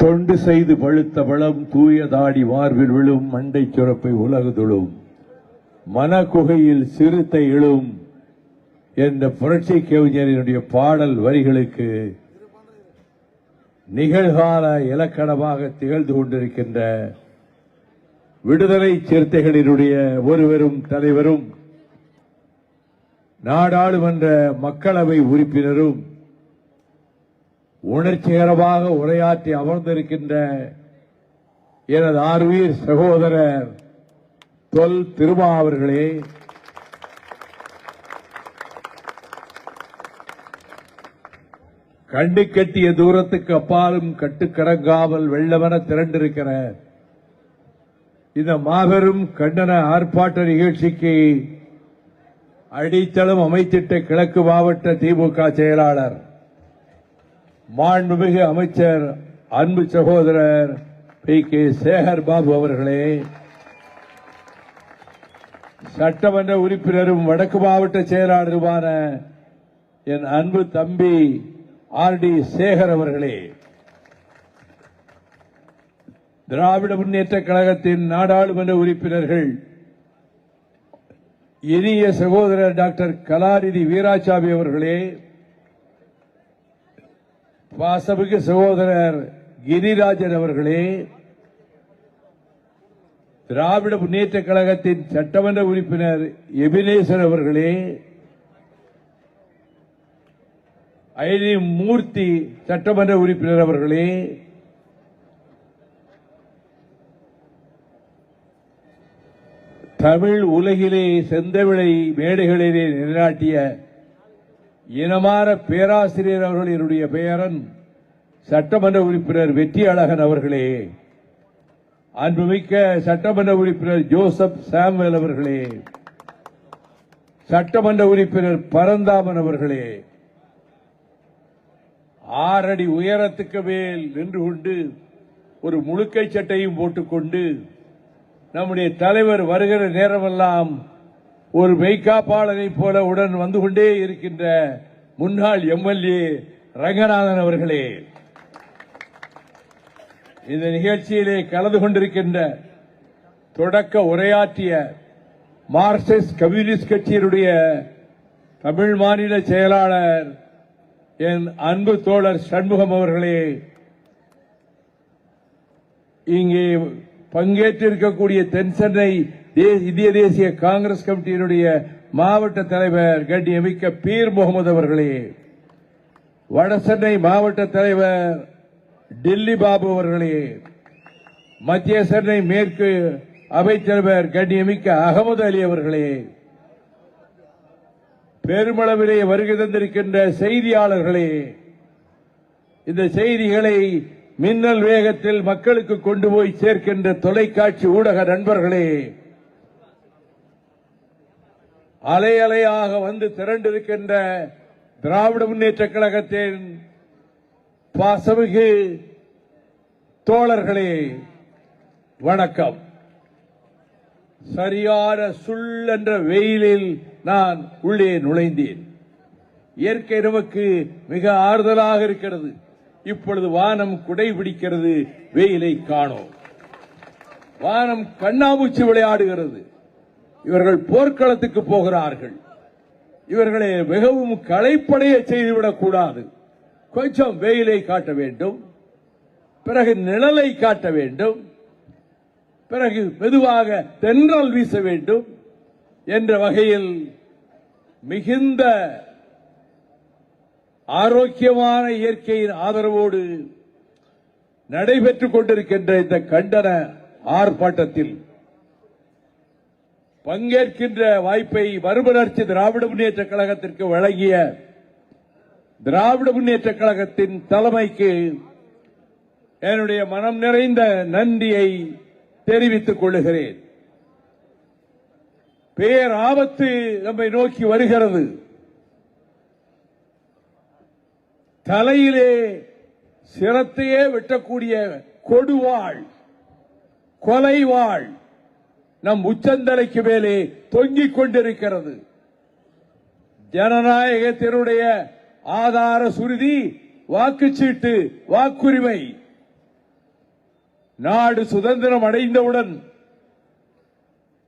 தொண்டு செய்து பழுத்த பழம் தூய தாடி வார்வில் விழும் மண்டை சுரப்பை உலகுதுழும். மனக்குகையில் சிறுத்தை எழும் என்ற புரட்சி கவிஞரினுடைய பாடல் வரிகளுக்கு நிகழ்கால இலக்கணமாக திகழ்ந்து கொண்டிருக்கின்ற விடுதலை சிறுத்தைகளினுடைய ஒருவரும் தலைவரும் நாடாளுமன்ற மக்களவை உறுப்பினரும் உணர்ச்சிகரமாக உரையாற்றி அமர்ந்திருக்கின்ற எனது ஆர்வீர் சகோதரர் தொல் திருமா அவர்களே கண்டு கட்டிய தூரத்துக்கு அப்பாலும் கட்டுக்கடங்காமல் வெள்ளமென திரண்டிருக்கிற இந்த மாபெரும் கண்டன ஆர்ப்பாட்ட நிகழ்ச்சிக்கு அடித்தளம் அமைத்திட்ட கிழக்கு மாவட்ட திமுக செயலாளர் மாண்புமிகு அமைச்சர் அன்பு சகோதரர் பி. கே. சேகர் பாபு அவர்களே சட்டமன்ற உறுப்பினரும் வடக்கு மாவட்ட செயலாளருமான என் அன்பு தம்பி ஆர். டி. சேகர் அவர்களே திராவிட முன்னேற்ற கழகத்தின் நாடாளுமன்ற உறுப்பினர்கள் இனிய சகோதரர் டாக்டர் கலாநிதி வீராசாமி அவர்களே பாசமிகு சகோதரர் கிரிராஜன் அவர்களே திராவிட முன்னேற்ற கழகத்தின் சட்டமன்ற உறுப்பினர் எபினேசர் அவர்களே ஐனி மூர்த்தி சட்டமன்ற உறுப்பினர் அவர்களே தமிழ் உலகிலே செந்தமிழை மேடைகளிலே நிலைநாட்டிய இனமான பேராசிரியர் அவர்கள் என்னுடைய பெயரன் சட்டமன்ற உறுப்பினர் வெற்றி அழகன் அவர்களே அன்புமிக்க சட்டமன்ற உறுப்பினர் ஜோசப் சாமுவேல் அவர்களே சட்டமன்ற உறுப்பினர் பரந்தாமன் அவர்களே ஆறடி உயரத்துக்கு மேல் நின்று கொண்டு ஒரு முழுக்கை சட்டையும் போட்டுக்கொண்டு நம்முடைய தலைவர் வருகிற நேரமெல்லாம் ஒரு மெய்காப்பாளரை போல உடன் வந்து கொண்டே இருக்கின்ற முன்னாள் எம்எல்ஏ ரங்கநாதன் அவர்களே இந்த நிகழ்ச்சியிலே கலந்து கொண்டிருக்கின்ற தொடக்க உரையாற்றிய மார்க்சிஸ்ட் கம்யூனிஸ்ட் கட்சியினுடைய தமிழ் மாநில செயலாளர் என் அன்பு தோழர் சண்முகம் அவர்களே இங்கே பங்கேற்றிருக்கக்கூடிய தென்சென்னை சென்னை இந்திய தேசிய காங்கிரஸ் கமிட்டியினுடைய மாவட்ட தலைவர் கண்ணியமிக்க பீர் முகமது அவர்களே. வடசென்னை மாவட்ட தலைவர் டில்லி பாபு அவர்களே. மத்திய சென்னை மேற்கு அவைத்தலைவர் கண்ணியமிக்க அகமது அலி அவர்களே. பெருமளவிலே வருகை தந்திருக்கின்ற செய்தியாளர்களே. இந்த செய்திகளை மின்னல் வேகத்தில் மக்களுக்கு கொண்டு போய் சேர்க்கின்ற தொலைக்காட்சி ஊடக நண்பர்களே. அலை அலையாக வந்து திரண்டிருக்கின்ற திராவிட முன்னேற்ற கழகத்தின் பாசமிகு தோழர்களே வணக்கம். சரியான சுள் என்ற வெயிலில் நான் உள்ளே நுழைந்தேன். இயற்கை நமக்கு மிக ஆறுதலாக இருக்கிறது. இப்பொழுது வானம் குடை பிடிக்கிறது வெயிலை காணோம். வானம் கண்ணாமூச்சி விளையாடுகிறது. இவர்கள் போர்க்களத்துக்கு போகிறார்கள். இவர்களை மிகவும் களைப்படைய செய்துவிடக் கூடாது. கொஞ்சம் வெயிலை காட்ட வேண்டும். பிறகு நிழலை காட்ட வேண்டும். பிறகு மெதுவாக தென்றல் வீச வேண்டும் என்ற வகையில் மிகுந்த ஆரோக்கியமான இயற்கையின் ஆதரவோடு நடைபெற்றுக் கொண்டிருக்கின்ற இந்த கண்டன ஆர்ப்பாட்டத்தில் பங்கேற்கின்ற வாய்ப்பை மறுமலர்ச்சி திராவிட முன்னேற்ற கழகத்திற்கு வழங்கிய திராவிட முன்னேற்ற கழகத்தின் தலைமைக்கு என்னுடைய மனம் நிறைந்த நன்றியை தெரிவித்துக் கொள்ளுகிறேன். பேர் ஆபத்து நம்மை நோக்கி வருகிறது. தலையிலே சிரத்தையே வெட்டக்கூடிய கொடுவாள் கொலைவாள் நம் உச்சந்தலைக்கு மேலே தொங்கிக் கொண்டிருக்கிறது. ஜனநாயகத்தினுடைய ஆதார சுருதி வாக்குச்சீட்டு வாக்குரிமை. நாடு சுதந்திரம் அடைந்தவுடன்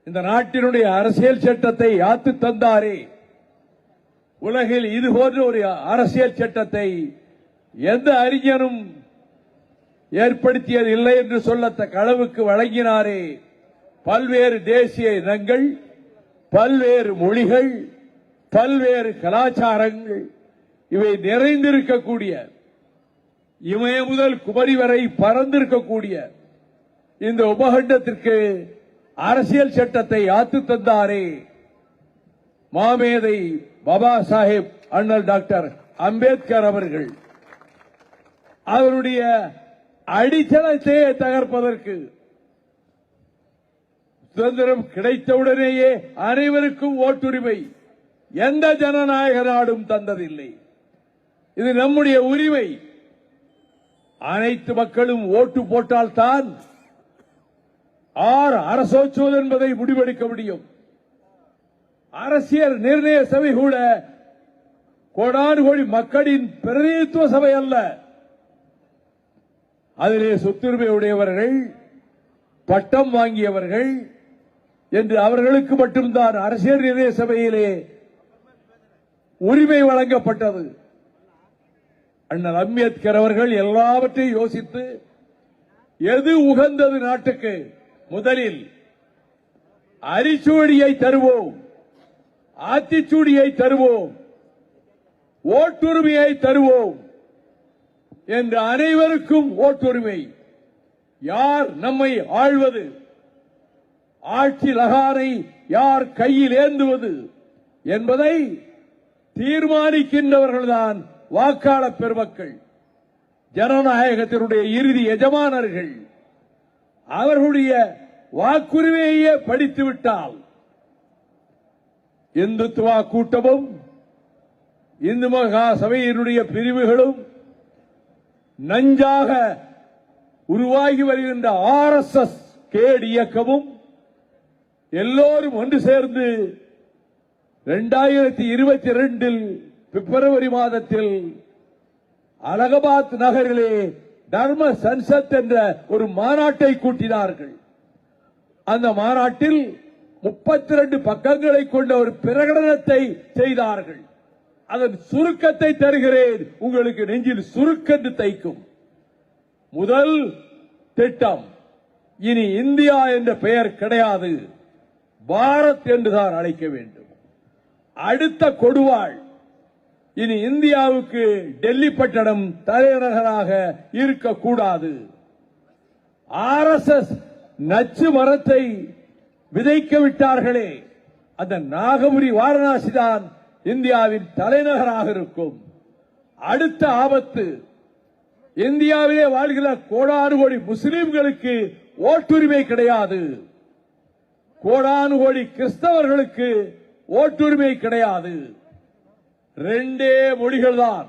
இந்த நாட்டினுடைய அரசியல் சட்டத்தை யாத்து தந்தாரே. உலகில் இது போன்ற ஒரு அரசியல் சட்டத்தை எந்த அறிஞரும் ஏற்படுத்தியது இல்லை என்று சொல்லத்த களவுக்கு வழங்கினாரே. பல்வேறு தேசிய இனங்கள் பல்வேறு மொழிகள் பல்வேறு கலாச்சாரங்கள் இவை நிறைந்திருக்கக்கூடிய இமய முதல் குமரி வரை பறந்திருக்கக்கூடிய இந்த உபகண்டத்திற்கு அரசியல் சட்டத்தை ஆத்து தந்தாரே மாமேதை பாபா சாஹேப் அண்ணல் டாக்டர் அம்பேத்கர் அவர்கள். அவருடைய அடித்தளத்தையே தகர்ப்பதற்கு சுதந்திரம் கிடைத்தவுடனேயே அனைவருக்கும் ஓட்டுரிமை. எந்த ஜனநாயக நாடும் தந்ததில்லை. இது நம்முடைய உரிமை. அனைத்து மக்களும் ஓட்டு போட்டால்தான் ஆர் அரசோச்சுவது என்பதை முடிவெடுக்க முடியும். அரசியல் நிர்ணய சபை கூட கோடானு கோடி மக்களின் பிரதிநிதித்துவ சபை அல்ல. அதிலே சொத்துரிமை உடையவர்கள் பட்டம் வாங்கியவர்கள் என்று அவர்களுக்கு மட்டும்தான் அரசியல் நிலைய சபையிலே உரிமை வழங்கப்பட்டது. அண்ணல் அம்பேத்கர் அவர்கள் எல்லாவற்றையும் யோசித்து எது உகந்தது நாட்டுக்கு? முதலில் அரிச்சூடியை தருவோம் ஆத்திச்சூடியை தருவோம் ஓட்டுரிமையை தருவோம் என்று அனைவருக்கும் ஓட்டுரிமை. யார் நம்மை ஆழ்வது ஆட்சி லகாரை யார் கையில் ஏந்துவது என்பதை தீர்மானிக்கின்றவர்கள்தான் வாக்காளர் பெருமக்கள் ஜனநாயகத்தினுடைய இறுதி எஜமானர்கள். அவர்களுடைய வாக்குரிமையே படித்துவிட்டால் இந்துத்துவா கூட்டமும் இந்து மகா சபையினுடைய பிரிவுகளும் நஞ்சாக உருவாகி வருகின்ற ஆர் எஸ் எஸ் கேடு இயக்கமும் எல்லோரும் ஒன்று சேர்ந்து இரண்டாயிரத்தி இருபத்தி இரண்டில் பிப்ரவரி மாதத்தில் அலகாபாத் நகரிலே தர்ம சன்சத் என்ற ஒரு மாநாட்டை கூட்டினார்கள். அந்த மாநாட்டில் முப்பத்தி ரெண்டு பக்கங்களை கொண்ட ஒரு பிரகடனத்தை செய்தார்கள். அதன் சுருக்கத்தை தருகிறேன். உங்களுக்கு நெஞ்சில் சுருக்கென்று தைக்கும். முதல் திட்டம் இனி இந்தியா என்ற பெயர் கிடையாது. பாரத் என்றுதான் அழைக்க வேண்டும். அடுத்த கொடுவாள். இனி இந்தியாவுக்கு டெல்லி பட்டணம் தலைநகராக இருக்கக்கூடாது. ஆர் எஸ் எஸ் நச்சு மரத்தை விதைக்க விட்டார்களே. அந்த நாகபுரி வாரணாசி தான் இந்தியாவின் தலைநகராக இருக்கும். அடுத்த ஆபத்து. இந்தியாவிலே வாழ்கிற கோடாறு கோடி முஸ்லிம்களுக்கு ஓட்டுரிமை கிடையாது. கோடானு கோடி கிறிஸ்தவர்களுக்கு ஓட்டுரிமை கிடையாது. ரெண்டே மொழிகள் தான்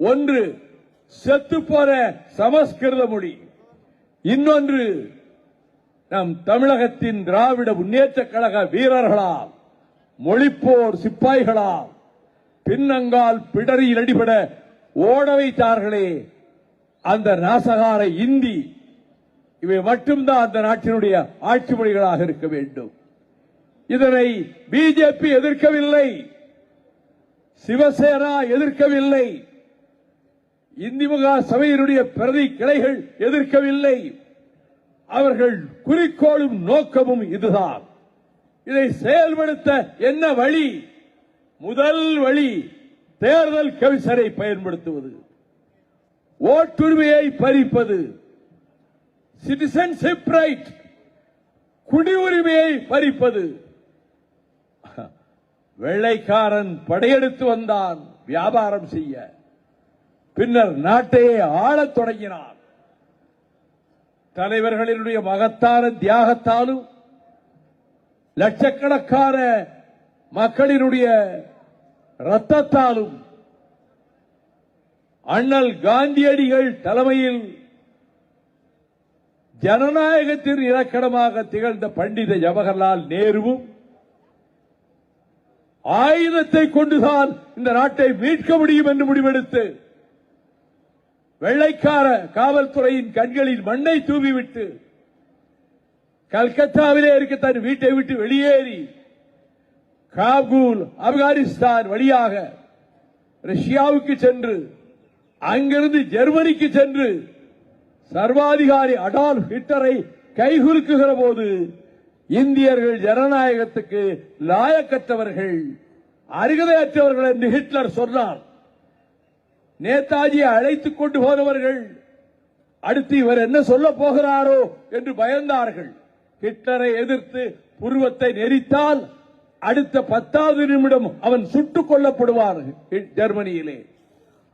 ஒன்று செத்து போற சமஸ்கிருத மொழி. இன்னொன்று நம் தமிழகத்தின் திராவிட முன்னேற்ற கழக வீரர்களால் மொழிப்போர் சிப்பாய்களால் பின்னங்கால் பிடரியில் அடிபட ஓட வைத்தார்களே அந்த நாசகார இந்தி இவை மட்டும்தான் அந்த நாட்டினுடைய ஆட்சி மொழிகளாக இருக்க வேண்டும். இதனை பிஜேபி எதிர்க்கவில்லை. சிவசேனா எதிர்க்கவில்லை. இந்திமுக சபையினுடைய பிரதி கிளைகள் எதிர்க்கவில்லை. அவர்கள் குறிக்கோளும் நோக்கமும் இதுதான். இதை செயல்படுத்த என்ன வழி? முதல் வழி தேர்தல் கவிசரை பயன்படுத்துவது. ஓட்டுரிமையை பறிப்பது. சிட்டிசன்ஷிப் ரைட் குடியுரிமையை பறிப்பது. வெள்ளைக்காரன் படையெடுத்து வந்தான் வியாபாரம் செய்ய. பின்னர் நாட்டையே ஆளத் தொடங்கினான். தலைவர்களினுடைய மகத்தான தியாகத்தாலும் லட்சக்கணக்கான மக்களினுடைய ரத்தத்தாலும் அண்ணல் காந்தியடிகள் தலைமையில் ஜனநாயகத்தின் இலக்கணமாக திகழ்ந்த பண்டித ஜவஹர்லால் நேருவும் ஆயுதத்தை கொண்டுதான் இந்த நாட்டை மீட்க முடியும் என்று முடிவெடுத்து வெள்ளைக்கார காவல்துறையின் கண்களில் மண்ணை தூவிவிட்டு கல்கத்தாவிலே இருக்க தன் வீட்டை விட்டு வெளியேறி காபூல் ஆப்கானிஸ்தான் வழியாக ரஷ்யாவுக்கு சென்று அங்கிருந்து ஜெர்மனிக்கு சென்று சர்வாதிகாரி அடால் ஹிட்லரை கைகுலுக்குகிற போது இந்தியர்கள் ஜனநாயகத்துக்கு லாயக்கற்றவர்கள் அருகதையற்றவர்கள் என்று ஹிட்லர் சொன்னார். நேதாஜியை அழைத்துக் கொண்டு போனவர்கள் அடுத்து இவர் என்ன சொல்ல போகிறாரோ என்று பயந்தார்கள். ஹிட்லரை எதிர்த்து புருவத்தை நெரித்தால் அடுத்த பத்தாவது நிமிடம் அவன் சுட்டுக் கொல்லப்படுவார் ஜெர்மனியிலே.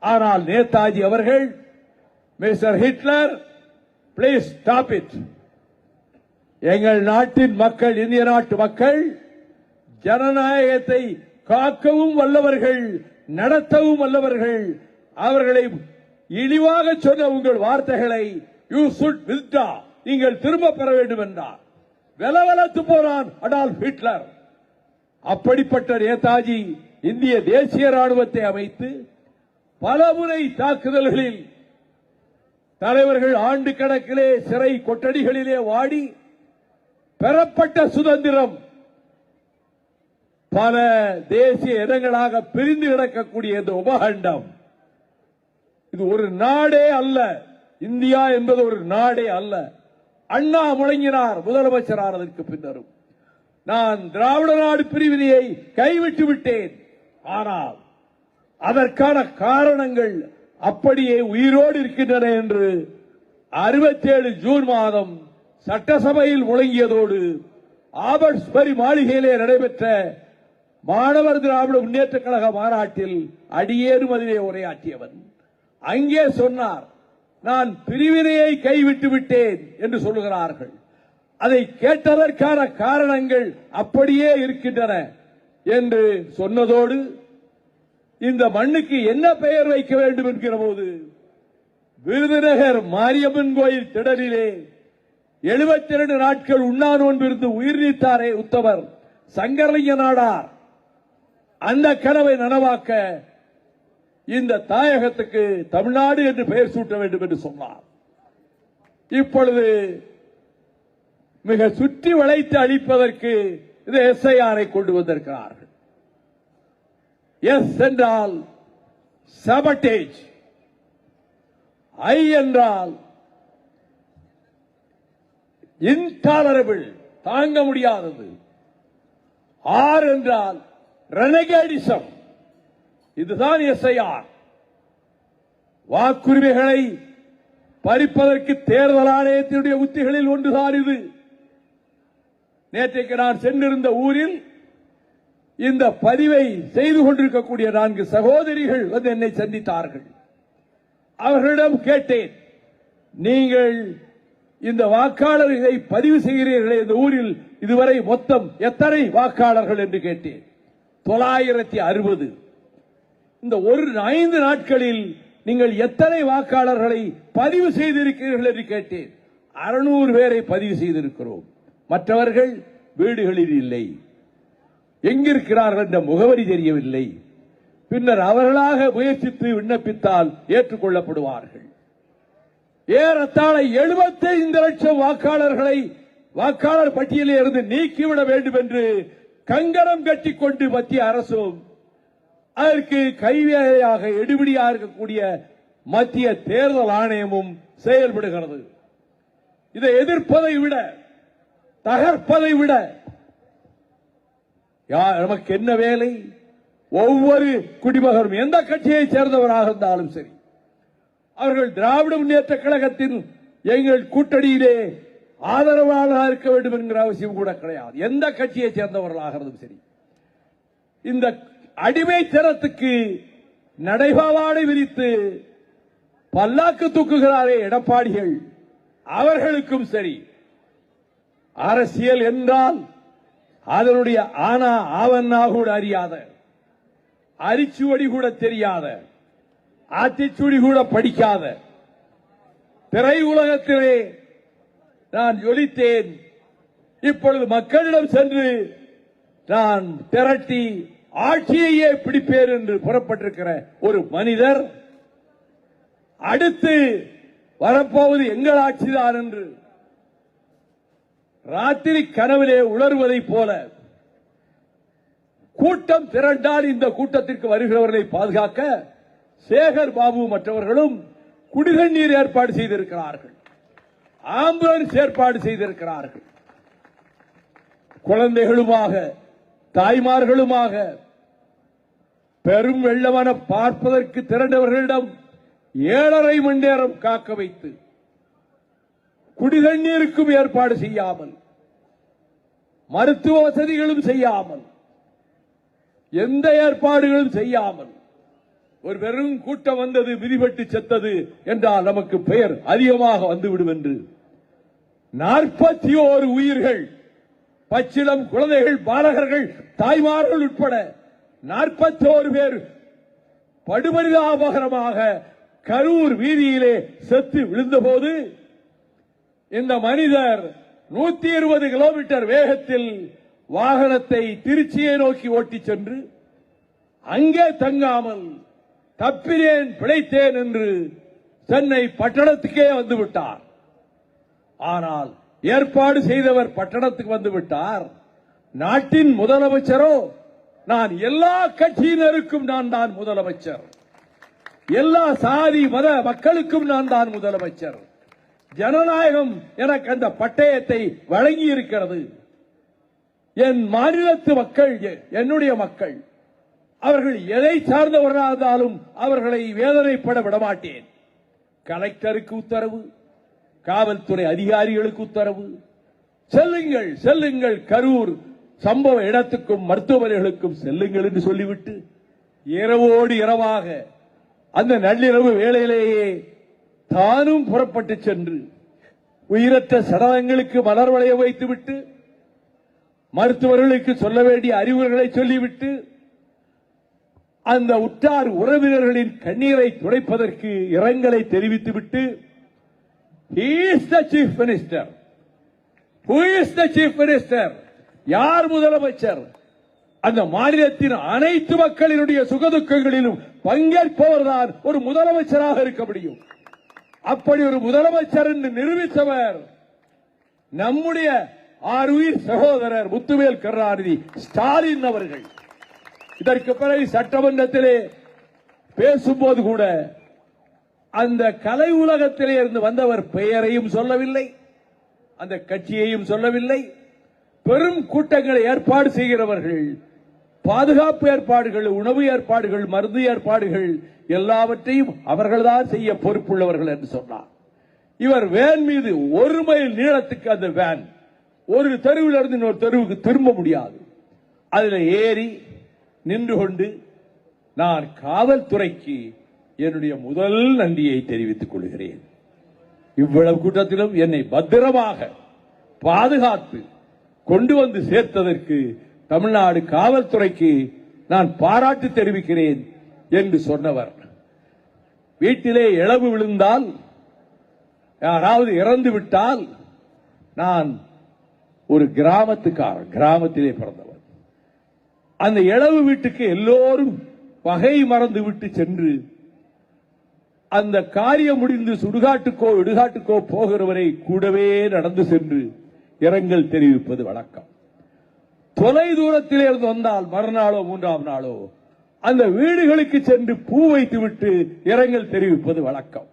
ஆனால் நேதாஜி அவர்கள் mister Hitler please stop it எங்கள் நாட்டின் மக்கள் இந்திய நாட்டு மக்கள் ஜனநாயகத்தை காக்கவும் வல்லவர்கள் நடத்தவும் வல்லவர்கள் அவர்களை இழிவாக சொன்ன உங்கள் வார்த்தைகளை யூ சுட் வித்ரா நீங்கள் திரும்ப பெற வேண்டும் என்றார் வெலவெலத்து போனான் அடால்ஃப் ஹிட்லர். அப்படிப்பட்ட நேதாஜி இந்திய தேசிய ராணுவத்தை அமைத்து பலமுறை தாக்குதல்களில் தலைவர்கள் ஆண்டு கணக்கிலே சிறை கொட்டடிகளிலே வாடி பெறப்பட்ட சுதந்திரம் பல தேசிய இடங்களாக பிரிந்து கிடக்கக்கூடிய இந்த உபகண்டம். இது ஒரு நாடே அல்ல. இந்தியா என்பது ஒரு நாடே அல்ல. அண்ணா முழங்கினார் முதலமைச்சரானதற்கு பின்னரும். நான் திராவிட நாடு பிரிவினையை கைவிட்டு விட்டேன். ஆனால் அதற்கான காரணங்கள் அப்படியே உயிரோடு இருக்கின்றன என்று 67 ஜூன் மாதம் சட்டசபையில் முழங்கியதோடு ஆபர்ட்ஸ்பரி மாளிகையிலே நடைபெற்ற மாணவர் திராவிட முன்னேற்ற கழக மாநாட்டில் அடியேறும் அதிலே உரையாற்றியவன். அங்கே சொன்னார் நான் பிரிவினையை கைவிட்டு விட்டேன் என்று சொல்லுகிறார்கள். அதை கேட்டதற்கான காரணங்கள் அப்படியே இருக்கின்றன என்று சொன்னதோடு இந்த மண்ணுக்கு என்ன பெயர் வைக்க வேண்டும் என்கிற போது விருதுநகர் மாரியம்மன் கோயில் திடலிலே 72 நாட்கள் உண்ணா நோன்பிருந்து உயிர் நீத்தாரே உத்தவர் சங்கரலிங்க நாடார். அந்த கனவை நனவாக்க இந்த தாயகத்துக்கு தமிழ்நாடு என்று பெயர் சூட்ட வேண்டும் என்று சொன்னார். இப்பொழுது மிக சுற்றி வளைத்து அளிப்பதற்கு இந்த எஸ்ஐஆரை கொண்டு வந்திருக்கிறார். எஸ் என்றால் சபட்டேஜ் ஐ என்றால் இன்டாலரபிள் தாங்க முடியாதது. ஆர் என்றால் ரெனகேடிசம் இதுதான் எஸ்ஐஆர் வாக்குரிமைகளை பறிப்பதற்கு தேர்தல் ஆணையத்தினுடைய உத்திகளில் ஒன்றுதான் இது. நேற்றைக்கு நான் சென்றிருந்த ஊரில் இந்த பதிவை செய்து கொண்டிருக்கக்கூடிய நான்கு சகோதரிகள் வந்து என்னை சந்தித்தார்கள். அவர்களிடம் கேட்டேன் நீங்கள் இந்த வாக்காளர்களை பதிவு செய்கிறீர்களே இந்த ஊரில் இதுவரை மொத்தம் எத்தனை வாக்காளர்கள்? என்று கேட்டேன். தொள்ளாயிரத்தி அறுபது. இந்த ஒரு ஐந்து நாட்களில் நீங்கள் எத்தனை வாக்காளர்களை பதிவு செய்திருக்கிறீர்கள் என்று கேட்டேன். அறுநூறு பேரை பதிவு செய்திருக்கிறோம். மற்றவர்கள் வீடுகளில் இல்லை. எங்கிருக்கிறார்கள் என்ற முகவரி தெரியவில்லை. பின்னர் அவர்களாக முயற்சித்து விண்ணப்பித்தால் ஏற்றுக்கொள்ளப்படுவார்கள். ஏறத்தாழ 75 லட்சம் வாக்காளர்களை வாக்காளர் பட்டியலில் இருந்து நீக்கிவிட வேண்டும் என்று கங்கணம் கட்டிக்கொண்டு மத்திய அரசும் அதற்கு கைவேலையாக எடுபிடியாக இருக்கக்கூடிய மத்திய தேர்தல் ஆணையமும் செயல்படுகிறது. இதை எதிர்ப்பதை விட தகர்ப்பதை விட யார் நமக்கு என்ன வேலை? ஒவ்வொரு குடிமகனும் எந்த கட்சியை சேர்ந்தவராக இருந்தாலும் சரி. அவர்கள் திராவிட முன்னேற்ற கழகத்தின் எங்கள் கூட்டணியிலே ஆதரவாளராக இருக்க வேண்டும் என்கிற அவசியம் கூட கிடையாது. எந்த கட்சியை சேர்ந்தவர்களாக இருந்தும் சரி. இந்த அடிமைத்தனத்துக்கு நடைபாவாடை விரித்து பல்லாக்கு தூக்குகிறாரே எடப்பாடிகள். அவர்களுக்கும் சரி. அரசியல் என்றால் அதனுடைய ஆனா ஆவன்னா கூட அறியாத. அரிச்சுவடி கூட தெரியாத. ஆத்திச்சுடி கூட படிக்காத. திரை உலகத்திலே நான் ஜொலித்தேன். இப்பொழுது மக்களிடம் சென்று நான் திரட்டி ஆட்சியையே பிடிப்பேன் என்று புறப்பட்டிருக்கிற ஒரு மனிதர் அடுத்து வரப்போவது எங்கள் ஆட்சிதான் என்று ராத்திரி கனவிலே உணர்வதைப் போல கூட்டம் திரண்டால் இந்த கூட்டத்திற்கு வருகிறவர்களை பாதுகாக்க சேகர் பாபு மற்றவர்களும் குடிதண்ணீர் ஏற்பாடு செய்திருக்கிறார்கள். ஆம்புலன்ஸ் ஏற்பாடு செய்திருக்கிறார்கள். குழந்தைகளுமாக தாய்மார்களுமாக பெரும் வெள்ளவன பார்ப்பதற்கு திரண்டவர்களிடம் ஏழரை மணி நேரம் காக்க வைத்து குடிதண்ணீருக்கும் ஏற்பாடு செய்யாமல் மருத்துவ வசதிகளும் செய்யாமல் எந்த ஏற்பாடுகளும் செய்யாமல் ஒரு வெறும் கூட்டம் வந்தது மிதிபட்டு செத்தது என்றால் நமக்கு பெயர் அதிகமாக வந்துவிடும் என்று. நாற்பத்தி ஓரு உயிர்கள் பச்சிலம் குழந்தைகள் பாலகர்கள் தாய்மார்கள் உட்பட நாற்பத்தோரு பேர் படுபரிதாபகரமாக கரூர் வீதியிலே செத்து விழுந்தபோது இந்த மனிதர் நூத்தி இருபது கிலோமீட்டர் வேகத்தில் வாகனத்தை திருச்சியை நோக்கி ஓட்டிச் சென்று அங்கே தங்காமல் தப்பினேன் பிழைத்தேன் என்று சென்னை பட்டணத்துக்கே வந்து விட்டார். ஆனால் ஏற்பாடு செய்தவர் பட்டணத்துக்கு வந்து விட்டார். நாட்டின் முதலமைச்சரோ நான் எல்லா கட்சியினருக்கும் நான் தான் முதலமைச்சர். எல்லா சாதி மத மக்களுக்கும் நான் தான் முதலமைச்சர். ஜனநாயகம் எனக்கு அந்த பட்டயத்தை வழங்கி இருக்கிறது என் மாநிலத்து மக்கள் என்னுடைய மக்கள் அவர்கள் எதை சார்ந்தவர்களாக இருந்தாலும் அவர்களை வேதனைப்பட விடமாட்டேன். கலெக்டருக்கு உத்தரவு காவல்துறை அதிகாரிகளுக்கு உத்தரவு. செல்லுங்கள் செல்லுங்கள் கரூர் சம்பவ இடத்துக்கும் மருத்துவமனைகளுக்கும் செல்லுங்கள் என்று சொல்லிவிட்டு இரவோடு இரவாக அந்த நள்ளிரவு வேளையிலேயே தானும் புறப்பட்டு சென்று உயிரற்ற சடலங்களுக்கு மலர் வளைய வைத்துவிட்டு மருத்துவர்களுக்கு சொல்ல வேண்டிய அறிவுரைகளை சொல்லிவிட்டு அந்த உற்றார் உறவினர்களின் கண்ணீரை துடைப்பதற்கு இரங்கலை தெரிவித்துவிட்டு He is the chief யார் முதலமைச்சர்? அந்த மாநிலத்தின் அனைத்து மக்களினுடைய சுகதுக்கங்களிலும் பங்கேற்பவர்தான் ஒரு முதலமைச்சராக இருக்க முடியும். அப்படி ஒரு முதலமைச்சர் என்று நிரூபித்தவர் நம்முடைய ஆறுயிர் சகோதரர் முத்துவேல் கருணாநிதி ஸ்டாலின் அவர்கள். இதற்கு பிறகு சட்டமன்றத்திலே பேசும்போது கூட அந்த கலை உலகத்திலே இருந்து வந்தவர் பெயரையும் சொல்லவில்லை அந்த கட்சியையும் சொல்லவில்லை பெரும் கூட்டங்களை ஏற்பாடு செய்கிறவர்கள் பாதுகாப்பு ஏற்பாடுகள் உணவு ஏற்பாடுகள் மருந்து ஏற்பாடுகள் எல்லாவற்றையும் அவர்கள்தான் செய்ய பொறுப்புள்ளவர்கள் என்று சொன்னார். இவர் வேன் மீது ஒரு மைல் நீளத்துக்கு அந்த வேன் ஒரு தெருவில் இருந்து இன்னொரு தெருவுக்கு திரும்ப முடியாது. அதில் ஏறி நின்று கொண்டு நான் காவல்துறைக்கு என்னுடைய முதல் நன்றியை தெரிவித்துக் கொள்கிறேன். இவ்வளவு கூட்டத்திலும் என்னை பத்திரமாக பாதுகாத்து கொண்டு வந்து சேர்த்ததற்கு தமிழ்நாடு காவல்துறைக்கு நான் பாராட்டு தெரிவிக்கிறேன் என்று சொன்னவர். வீட்டிலே இழவு விழுந்தால் யாராவது இறந்து விட்டால் நான் ஒரு கிராமத்துக்காரன் கிராமத்திலே பிறந்தவர். அந்த இளவு வீட்டுக்கு எல்லோரும் பகை மறந்து விட்டு சென்று அந்த காரியம் முடிந்து சுடுகாட்டுக்கோ இடுகாட்டுக்கோ போகிறவரை கூடவே நடந்து சென்று இரங்கல் தெரிவிப்பது வழக்கம். தொலை தூரத்திலே இருந்து வந்தால் மறுநாளோ மூன்றாம் நாளோ அந்த வீடுகளுக்கு சென்று பூ வைத்துவிட்டு இரங்கல் தெரிவிப்பது வழக்கம்.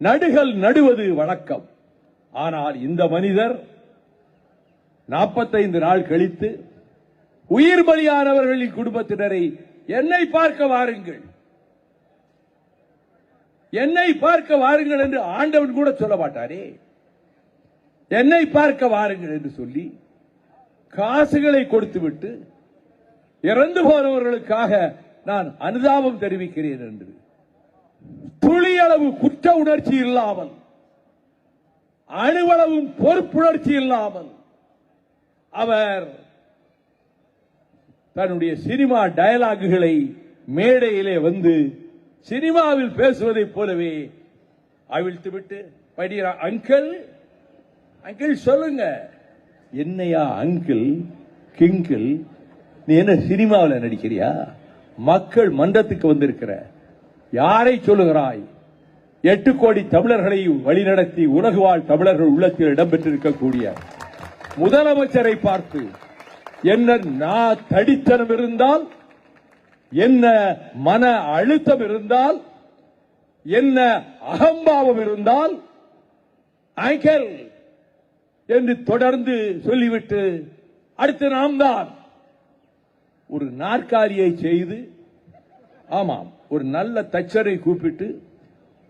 நடுகள் நடுவது வழக்கம். ஆனால் இந்த மனிதர் நாற்பத்தைந்து நாள் கழித்து உயிர் பலியானவர்களின் குடும்பத்தினரை என்னை பார்க்க வாருங்கள். என்னை பார்க்க வாருங்கள் என்று ஆண்டவன் கூட சொல்ல மாட்டாரே என்னை பார்க்க வாருங்கள் என்று சொல்லி காசுகளை கொடுத்துவிட்டு இறந்து போனவர்களுக்காக நான் அனுதாபம் தெரிவிக்கிறேன் என்று. துளியளவு குற்ற உணர்ச்சி இல்லாமல் அணுவளவும் பொறுப்புணர்ச்சி இல்லாமல் அவர் தன்னுடைய சினிமா டயலாகுகளை மேடையிலே வந்து சினிமாவில் பேசுவதைப் போலவே அவிழ்த்து விட்டு படிக்கிற அங்கிள் அங்கிள் சொல்லுங்க. என்னையா அங்கிள் கிங்கிள் நீ என்ன சினிமாவில் நடிக்கிறியா? மக்கள் மன்றத்துக்கு வந்திருக்கிற. யாரை சொல்லுகிறாய்? எட்டு கோடி தமிழர்களை வழிநடத்தி உலகு வாழ் தமிழர்கள் உள்ளத்தில் இடம்பெற்றிருக்கக்கூடிய முதலமைச்சரை பார்த்து என்ன நான் தடித்தனம் இருந்தால்? என்ன மன அழுத்தம் இருந்தால்? என்ன அகம்பாவம் இருந்தால்? ஐக்கல் என்று தொடர்ந்து சொல்லிவிட்டு அடுத்து நாம் தான் ஒரு நாற்காலியை செய்து ஆமாம் ஒரு நல்ல தச்சரை கூப்பிட்டு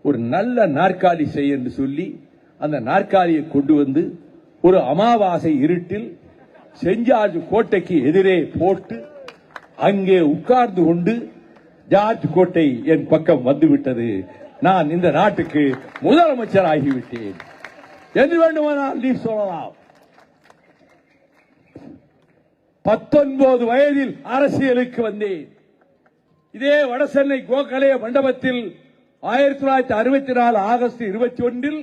ஒரு நல்ல நாற்காலி செய் என்று சொல்லி அந்த நாற்காலியை கொண்டு வந்து ஒரு அமாவாசை இருட்டில் செஞ்சார்ஜ் கோட்டைக்கு எதிரே போட்டு அங்கே உட்கார்ந்து கொண்டு ஜார்ஜ் கோட்டை என் பக்கம் வந்துவிட்டது. நான் இந்த நாட்டுக்கு முதலமைச்சர் ஆகிவிட்டேன் என்று வேண்டுமானால் நீ சொல்லலாம் பத்தொன்பது வயதில் அரசியலுக்கு வந்தேன். இதே வடசென்னை கோகலே மண்டபத்தில் ஆயிரத்தி தொள்ளாயிரத்தி அறுபத்தி நாலு ஆகஸ்ட் இருபத்தி ஒன்றில்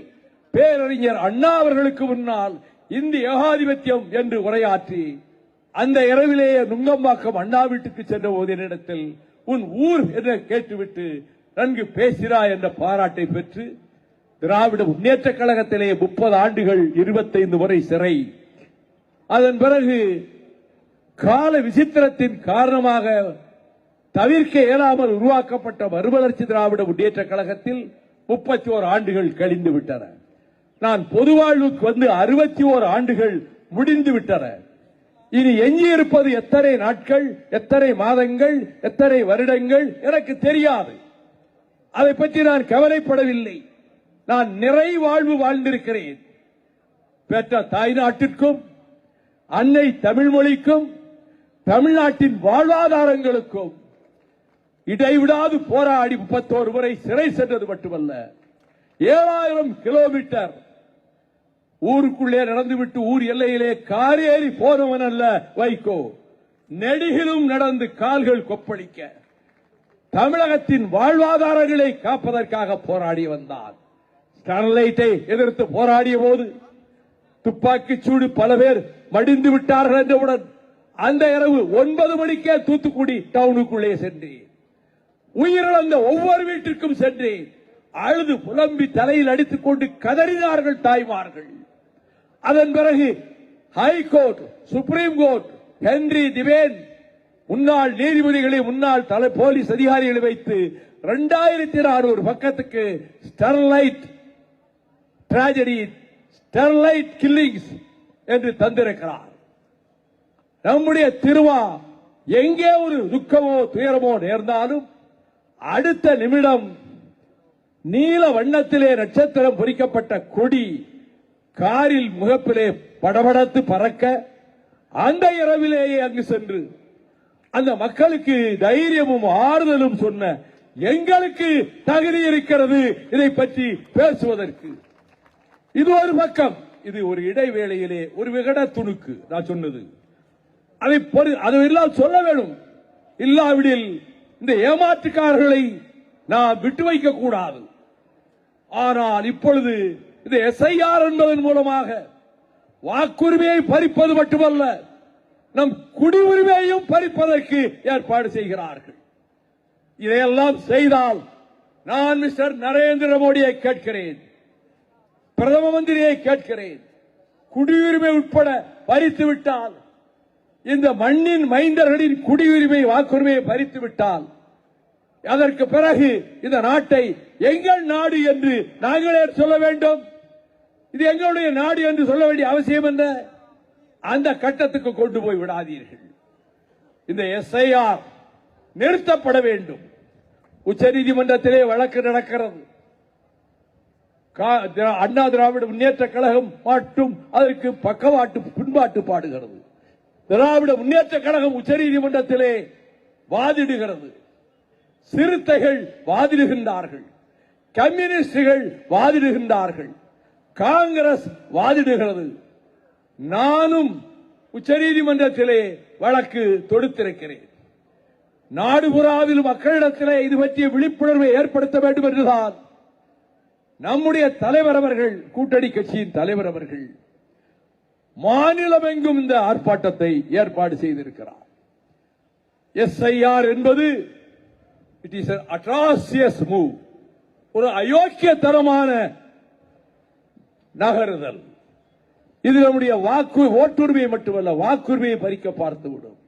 பேரறிஞர் அண்ணா அவர்களுக்கு முன்னால் இந்திய ஏகாதிபத்தியம் என்று உரையாற்றி அந்த இரவிலேயே நுங்கம்பாக்கம் அண்ணா வீட்டுக்கு சென்ற போது என்னிடத்தில் உன் ஊர் என்று கேட்டுவிட்டு நன்கு பேசினா என்ற பாராட்டை பெற்று திராவிட முன்னேற்ற கழகத்திலே முப்பது ஆண்டுகள் இருபத்தைந்து முறை சிறை. அதன் பிறகு கால விசித்திரத்தின் காரணமாக தவிர்க்க இயலாமல் உருவாக்கப்பட்ட மறுமலர்ச்சி திராவிட முன்னேற்ற கழகத்தில் முப்பத்தி ஓர் ஆண்டுகள் கழிந்து விட்டன. நான் பொதுவாழ்வுக்கு வந்து அறுபத்தி ஓர் ஆண்டுகள் முடிந்து விட்டன. இனி எஞ்சியிருப்பது எத்தனை நாட்கள் எத்தனை மாதங்கள் எத்தனை வருடங்கள் எனக்கு தெரியாது. அதை பற்றி நான் கவலைப்படவில்லை. நான் நிறை வாழ்வு வாழ்ந்திருக்கிறேன். பெற்ற தாய்நாட்டிற்கும் அன்னை தமிழ் மொழிக்கும் தமிழ்நாட்டின் வாழ்வாதாரங்களுக்கும் இடைவிடாது போராடி முப்பத்தோரு முறை சிறை சென்றது மட்டுமல்ல ஏழாயிரம் கிலோமீட்டர் ஊருக்குள்ளே நடந்துவிட்டு ஊர் எல்லையிலே காரேறி போனவன் அல்ல வைகோ. நெடுகிலும் நடந்து கால்கள் கொப்பளிக்க தமிழகத்தின் வாழ்வாதாரங்களை காப்பதற்காக போராடி வந்தான். ஸ்டெர்லைட்டை எதிர்த்து போராடிய போது துப்பாக்கிச் சூடு பல பேர் மடிந்து விட்டார்கள் என்றவுடன் அந்த இரவு ஒன்பது மணிக்கே தூத்துக்குடி டவுனுக்குள்ளே சென்றேன். உயிரிழந்த ஒவ்வொரு வீட்டிற்கும் சென்றேன். அழுது புலம்பி தலையில் அடித்துக் கொண்டு கதறினார்கள் தாய்மார்கள். அதன் பிறகு high court supreme court Henry திவேன் முன்னாள் நீதிபதிகளை முன்னாள் தலை போலீஸ் அதிகாரிகளை வைத்து இரண்டாயிரத்தி நானூறு பக்கத்துக்கு ஸ்டெர்லைட் டிராஜடி ஸ்டெர்லைட் கில்லிங்ஸ் என்று தந்திருக்கிறார். நம்முடைய திருவா எங்கே ஒரு துக்கமோ துயரமோ நேர்ந்தாலும் அடுத்த நிமிடம் நீல வண்ணத்திலே நட்சத்திரம் பொறிக்கப்பட்ட கொடி காரில் முகப்பிலே படபடத்து பறக்க அந்த இரவிலேயே அங்கு சென்று அந்த மக்களுக்கு தைரியமும் ஆறுதலும் சொன்ன எங்களுக்கு தகுதி இருக்கிறது இதை பற்றி பேசுவதற்கு. இது ஒரு பக்கம். இது ஒரு இடைவேளையிலே ஒரு விகட துணுக்கு நான் சொன்னது. அதை பொறு- அது எல்லாம் சொல்ல வேணும். இல்லாவிடில் இந்த ஏமாற்றுக்காரர்களை நாம் விட்டு வைக்க கூடாது. ஆனால் இப்பொழுது இந்த எஸ்ஐஆர் என்பதன் மூலமாக வாக்குரிமையை பறிப்பது மட்டுமல்ல நம் குடியுரிமையையும் பறிப்பதற்கு ஏற்பாடு செய்கிறார்கள். இதையெல்லாம் செய்தால் நான் மிஸ்டர் நரேந்திர மோடியை கேட்கிறேன். பிரதம மந்திரியை கேட்கிறேன். குடியுரிமை உட்பட பறித்து விட்டால் இந்த மண்ணின் மைந்தர்களின் குடியுரிமை வாக்குரிமையை பறித்து விட்டால் அதற்கு பிறகு இந்த நாட்டை எங்கள் நாடு என்று நாங்களே சொல்ல வேண்டும். இது எங்களுடைய நாடு என்று சொல்ல வேண்டிய அவசியம் என்ன? அந்த கட்டத்துக்கு கொண்டு போய் விடாதீர்கள். இந்த எஸ்ஐஆர் நிறுத்தப்பட வேண்டும். உச்ச நீதிமன்றத்திலே வழக்கு நடக்கிறது. அண்ணா திராவிட முன்னேற்ற கழகம் மட்டும் அதற்கு பக்கவாட்டு பின்பாட்டு பாடுகிறது. திராவிட முன்னேற்ற கழகம் உச்சநீதிமன்றத்திலே வாதிடுகிறது. சிறுத்தைகள் வாதிடுகின்றார்கள். கம்யூனிஸ்டுகள் வாதிடுகின்றார்கள். காங்கிரஸ் வாதிடுகிறது. நானும் உச்சநீதிமன்றத்திலே வழக்கு தொடுத்திருக்கிறேன். நாடுபுறாவில் மக்களிடத்திலே இது பற்றிய விழிப்புணர்வை ஏற்படுத்த வேண்டும் என்றுதான் நம்முடைய தலைவர் அவர்கள் கூட்டணி கட்சியின் தலைவர் அவர்கள் மாநிலமெங்கும் இந்த ஆர்ப்பாட்டத்தை ஏற்பாடு செய்திருக்கிறார். எஸ்ஐஆர் என்பது இட் இஸ் அட்ராசியஸ் மூவ் ஒரு அயோக்கியத்தனமான நகருதல். இது நம்முடைய வாக்கு ஓட்டுரிமையை மட்டுமல்ல வாக்குரிமையை பறிக்க பார்த்துவிடும்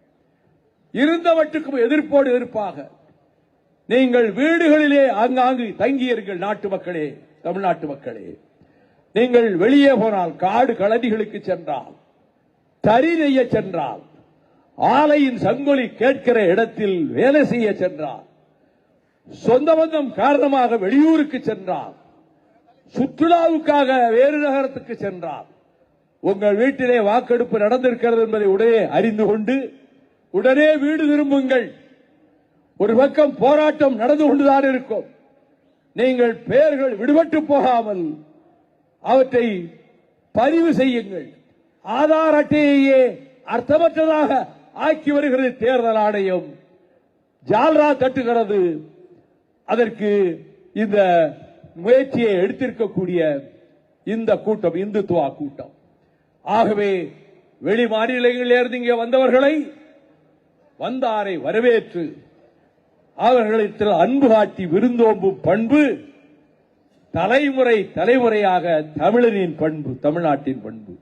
இருந்தவற்றுக்கும் எதிர்ப்போடு எதிர்ப்பாக நீங்கள் வீடுகளிலே ஆங்காங்கு தங்கியிருங்கள் நாட்டு மக்களே. தமிழ்நாட்டு மக்களே நீங்கள் வெளியே போனால் காடு களனிகளுக்கு சென்றால் தறி நெய்ய சென்றால் ஆலையின் சங்கொலி கேட்கிற இடத்தில் வேலை செய்ய சென்றால் சொந்த பந்தம் காரணமாக வெளியூருக்கு சென்றால் சுற்றுலாவுக்காக வேறு நகரத்துக்கு சென்றால் உங்கள் வீட்டிலே வாக்கெடுப்பு நடந்திருக்கிறது என்பதை உடனே அறிந்து கொண்டு உடனே வீடு திரும்புங்கள். ஒரு பக்கம் போராட்டம் நடந்து கொண்டுதான் இருக்கும். நீங்கள் பெயர்கள் விடுபட்டு போகாமல் அவற்றை பதிவு செய்யுங்கள். ஆதார் அட்டையையே அர்த்தமற்றதாக ஆக்கி வருகிறது தேர்தல் ஆணையம். ஜால்ரா தட்டுகிறது. அதற்கு இந்த முயற்சியை எடுத்திருக்கக்கூடிய இந்த கூட்டம் இந்துத்துவா கூட்டம். ஆகவே வெளி மாநிலங்களிலிருந்து இங்கே வந்தவர்களை வந்தாரை வரவேற்று அவர்களிடத்தில் அன்பு காட்டி விருந்தோம்பும் பண்பு தலைமுறை தலைமுறையாக தமிழனின் பண்பு தமிழ்நாட்டின் பண்பு.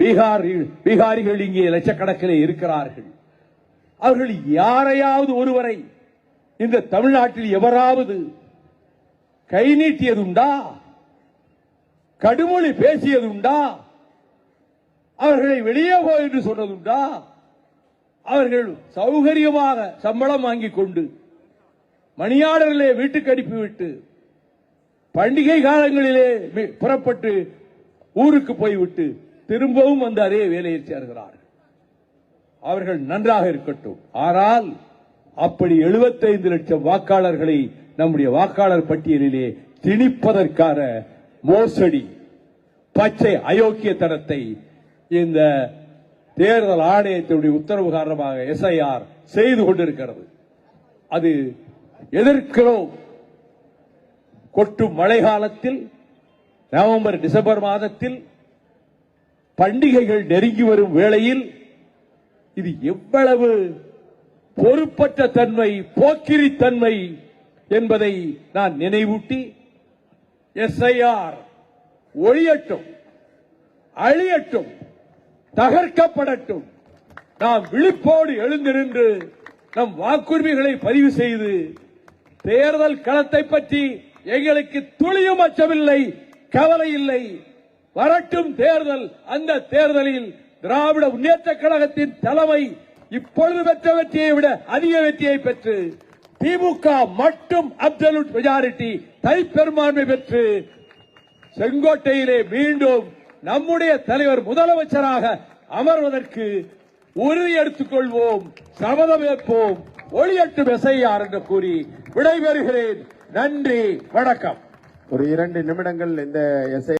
பீகார் பீகாரிகள் இங்கே லட்சக்கணக்கிலே இருக்கிறார்கள். அவர்கள் யாரையாவது ஒருவரை இந்த தமிழ்நாட்டில் எவராவது கை நீட்டியதுண்டா? கடுமொழி பேசியதுண்டா? அவர்களை வெளியே போ என்று சொன்னதுண்டா? அவர்கள் சௌகரியமாக சம்பளம் வாங்கிக் கொண்டு மணியாளர்களே வீட்டுக்கு அனுப்பிவிட்டு பண்டிகை காலங்களிலே புறப்பட்டு ஊருக்கு போய்விட்டு திரும்பவும் வந்து அதே வேலையை சேர்கிறார்கள். அவர்கள் நன்றாக இருக்கட்டும். ஆனால் அப்படி 75 லட்சம் வாக்காளர்களை நம்முடைய வாக்காளர் பட்டியலிலே திணிப்பதற்கான மோசடி பச்சை அயோக்கியத்தனத்தை இந்த தேர்தல் ஆணையத்தினுடைய உத்தரவு காரணமாக எஸ்ஐஆர் செய்து கொண்டிருக்கிறது. அது எதிர்க்கிறோம். கொட்டும் மழை காலத்தில் நவம்பர் டிசம்பர் மாதத்தில் பண்டிகைகள் நெருங்கி வரும் வேளையில் இது எவ்வளவு பொறுப்பற்ற தன்மை போக்கிரித்தன்மை என்பதை நான் நினைவூட்டி எஸ்ஐஆர் ஒழியட்டும் அழியட்டும் தகர்க்கப்படட்டும். நாம் விழிப்போடு எழுந்திருந்து நம் வாக்குரிமைகளை பதிவு செய்து தேர்தல் களத்தை பற்றி எங்களுக்கு துளியும் அச்சமில்லை கவலை இல்லை வரட்டும் தேர்தல். அந்த தேர்தலில் திராவிட முன்னேற்ற கழகத்தின் தலைமை இப்பொழுது பெற்ற வெற்றியை விட அதிக வெற்றியை பெற்று திமுக மட்டும் அப்சல்யூட் மெஜாரிட்டி தனிப்பெரும்பான்மை பெற்று செங்கோட்டையிலே மீண்டும் நம்முடைய தலைவர் முதலமைச்சராக அமர்வதற்கு உறுதி எடுத்துக் கொள்வோம் சபதம் ஏற்போம். ஒளியட்டு மெசையார் என்று கூறி விடைபெறுகிறேன். நன்றி வணக்கம். ஒரு இரண்டு நிமிடங்கள் இந்த எஸ்ஐ